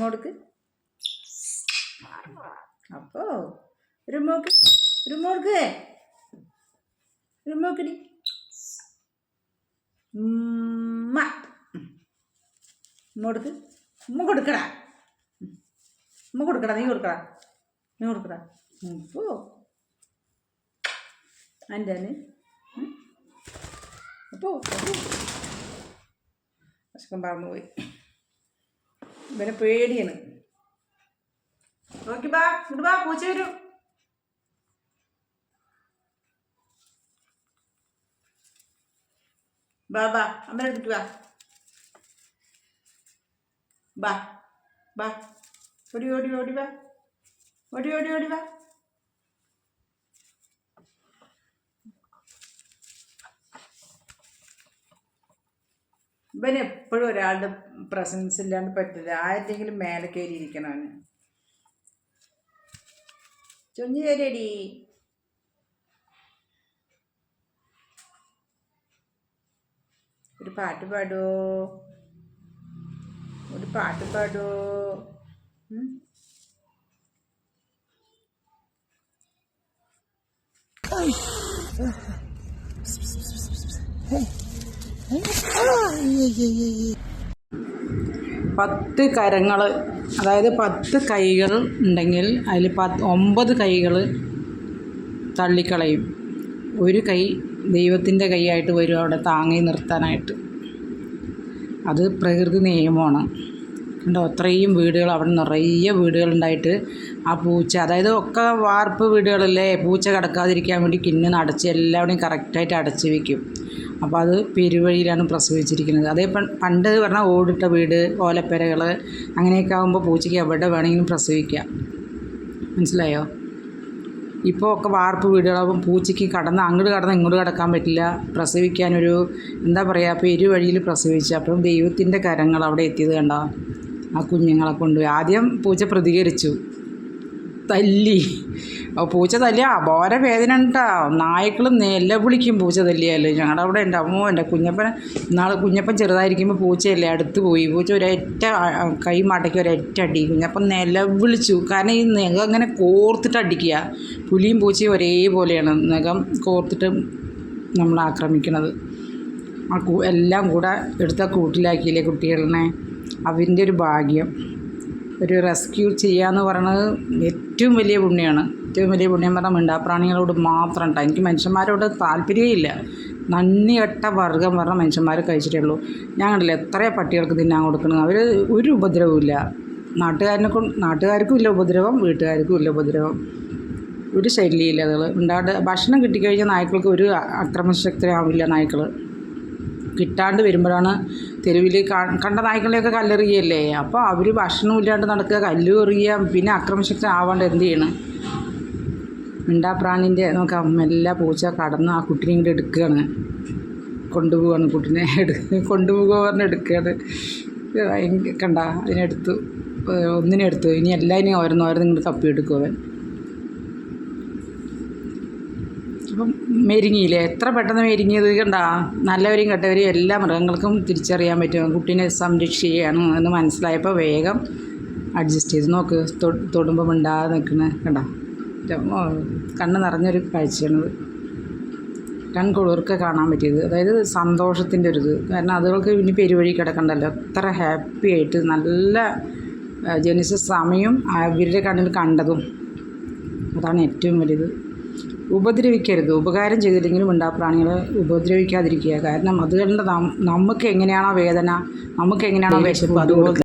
കൊടുക്ക് അപ്പോ ഒരു മോക്ക് ഒരു മോൾക്ക് ഒരു ഉമ്മ. ഉമ്മ കൊടുക്ക് ഉമ്മ കൊടുക്കടാ. ഉമ്മ കൊടുക്കടാ നീ കൊടുക്കടാ. നീ കൊടുക്കടാ. ഉപ്പോ എന്റെ അപ്പോ അസുഖം പറന്നു പോയി. ഇവനെ പേടിയാണ്. നോക്കി ബാ ഇങ്ങോട്ട് ബാ പൂച്ച വരും. ബാ ബാ അമ്മ എടുത്തിട്ട് ബാ ബാ. ഓടി ഓടി ഓടി വാ. ഓടി ഓടി ഓടി വാ. ഇവന് എപ്പോഴും ഒരാളുടെ പ്രസൻസ് ഇല്ലാണ്ട് പറ്റില്ല ആരെങ്കിലും മേലെ കയറി ഇരിക്കണം അവന്. ചൊഞ്ഞു ഒരു പാട്ട് പാടുവോ ഒരു പാട്ട് പാടുവോ ഉം? പത്ത് കരങ്ങൾ അതായത് പത്ത് കൈകൾ ഉണ്ടെങ്കിൽ അതിൽ പത്ത് ഒമ്പത് കൈകൾ തള്ളിക്കളയും. ഒരു കൈ ദൈവത്തിന്റെ കൈയായിട്ട് വരും അവിടെ താങ്ങി നിർത്താനായിട്ട്. അത് പ്രകൃതി നിയമമാണ്. കണ്ടോ? അത്രയും വീടുകൾ അവിടെ നിറയെ വീടുകളുണ്ടായിട്ട് ആ പൂച്ച അതായത് ഒക്കെ വാർപ്പ് വീടുകളല്ലേ? പൂച്ച കിടക്കാതിരിക്കാൻ വേണ്ടി കിണ്ണ് അടച്ച് എല്ലാവരുടെയും കറക്റ്റായിട്ട് അടച്ച് വെക്കും. അപ്പോൾ അത് പെരുവഴിയിലാണ് പ്രസവിച്ചിരിക്കുന്നത്. അതേ പണ്ട് പറഞ്ഞാൽ ഓടിട്ട വീട് ഓലപ്പെരകൾ അങ്ങനെയൊക്കെ ആകുമ്പോൾ പൂച്ചയ്ക്ക് എവിടെ വേണമെങ്കിലും പ്രസവിക്കാം. മനസ്സിലായോ? ഇപ്പോൾ ഒക്കെ വാർപ്പ് വീടുകളാകുമ്പോൾ പൂച്ചയ്ക്ക് കടന്ന് അങ്ങോട്ട് കടന്ന് ഇങ്ങോട്ട് കടക്കാൻ പറ്റില്ല. പ്രസവിക്കാനൊരു എന്താ പറയുക പെരുവഴിയിൽ പ്രസവിച്ചു. അപ്പം ദൈവത്തിന്റെ കരങ്ങൾ അവിടെ എത്തിയത് കണ്ടോ? ആ കുഞ്ഞുങ്ങളെ കൊണ്ടുപോയി. ആദ്യം പൂച്ച പ്രതികരിച്ചു. തല്ലി. പൂച്ച തല്ലി. അപോര വേദന ഉണ്ടാ? നായ്ക്കൾ നെല്ല വിളിക്കും പൂച്ച തല്ലിയാൽ ഞങ്ങളുടെ അവിടെ ഉണ്ട്. അമ്മോ എന്റെ കുഞ്ഞപ്പൻ നാളെ കുഞ്ഞപ്പൻ ചെറുതായിരിക്കുമ്പോൾ പൂച്ചയല്ലേ? അടുത്ത് പോയി. പൂച്ച ഒരൊറ്റ കൈ മടക്കി ഒരൊറ്റ അടി. കുഞ്ഞപ്പൻ നില വിളിച്ചു. കാരണം ഈ നഖം അങ്ങനെ കോർത്തിട്ട് അടിക്കുക. പുലിയും പൂച്ചയും ഒരേപോലെയാണ്. നഖം കോർത്തിട്ട് നമ്മൾ ആക്രമിക്കുന്നത് എല്ലാം കൂടെ എടുത്ത കൂട്ടിലാക്കിയില്ലേ കുട്ടികളിനെ അവന്റെ ഒരു ഭാഗ്യം. ഒരു റെസ്ക്യൂ ചെയ്യാന്ന് പറയുന്നത് ഏറ്റവും വലിയ പുണ്യമാണ് ഏറ്റവും വലിയ പുണ്യം പറഞ്ഞാൽ മിണ്ടാപ്രാണികളോട് മാത്രം ഉണ്ടാകും എനിക്ക് മനുഷ്യന്മാരോട് താല്പര്യമില്ല. നന്ദി കെട്ട വർഗം പറഞ്ഞ മനുഷ്യന്മാർ കഴിച്ചിട്ടേ ഉള്ളൂ ഞാൻ കണ്ടില്ല എത്ര പട്ടികൾക്ക് തിന്നാൻ കൊടുക്കണം അവർ ഒരു ഉപദ്രവവും ഇല്ല നാട്ടുകാരനെ കൊണ്ട് നാട്ടുകാർക്കും ഇല്ല ഉപദ്രവം വീട്ടുകാർക്കും ഇല്ല ഉപദ്രവം. ഒരു ശല്യമില്ല അതുകൾ ഉണ്ടാകട്ടെ ഭക്ഷണം കിട്ടിക്കഴിഞ്ഞാൽ നായ്ക്കൾക്ക് ഒരു അക്രമശക്തരാവില്ല നായ്ക്കൾ കിട്ടാണ്ട് വരുമ്പോഴാണ് തെരുവിൽ കണ്ട നായ്ക്കളെയൊക്കെ കല്ലെറിയല്ലേ? അപ്പോൾ അവർ ഭക്ഷണം ഇല്ലാണ്ട് നടക്കുക കല്ല് എറിയുക പിന്നെ അക്രമശക്തി ആവാണ്ട് എന്ത് ചെയ്യണം? മിണ്ടാപ്രാണിന്റെ നോക്കാം മെല്ലെ പൂച്ച കടന്ന് ആ കുട്ടീനെ ഇങ്ങോട്ട് എടുക്കുകയാണ്. കൊണ്ടുപോവാണ് കുട്ടീനെ എടു കൊണ്ടുപോകുക പറഞ്ഞ് എടുക്കുകയാണ് കണ്ട അതിനെടുത്തു ഒന്നിനെടുത്തു. ഇനി എല്ലാതിനെയും ഓരോന്നോരോന്ന് നിങ്ങൾ കപ്പി അവൻ. അപ്പം മെരുങ്ങിയില്ലേ? എത്ര പെട്ടെന്ന് മെരുങ്ങിയത് കണ്ട? നല്ലവരെയും കെട്ടവരെയും എല്ലാ മൃഗങ്ങൾക്കും തിരിച്ചറിയാൻ പറ്റും. കുട്ടീനെ സംരക്ഷിക്കുകയാണ് എന്ന് മനസ്സിലായപ്പോൾ വേഗം അഡ്ജസ്റ്റ് ചെയ്ത് നോക്ക്. തൊടുമ്പം മിണ്ടാതെ നിൽക്കണ. കണ്ട? കണ്ണ് നിറഞ്ഞൊരു കാഴ്ചയാണിത് കൺകുളിർക്ക് കാണാൻ പറ്റിയത്. അതായത് സന്തോഷത്തിന്റെ ഒരു ഇത്. കാരണം അതുകൾക്ക് ഇനി പെരുവഴി കിടക്കണ്ടല്ലോ. അത്ര ഹാപ്പി ആയിട്ട് നല്ല ജനിച്ച സമയം അവരുടെ കണ്ണിൽ കണ്ടതും. അതാണ് ഏറ്റവും വലുത് ഉപദ്രവിക്കരുത്. ഉപകാരം ചെയ്തില്ലെങ്കിലും ഉണ്ടാപ്രാണികളെ ഉപദ്രവിക്കാതിരിക്കുക. കാരണം അത് കണ്ട നമുക്ക് എങ്ങനെയാണോ വേദന നമുക്ക് എങ്ങനെയാണോ വിശപ്പ് അതുപോലെ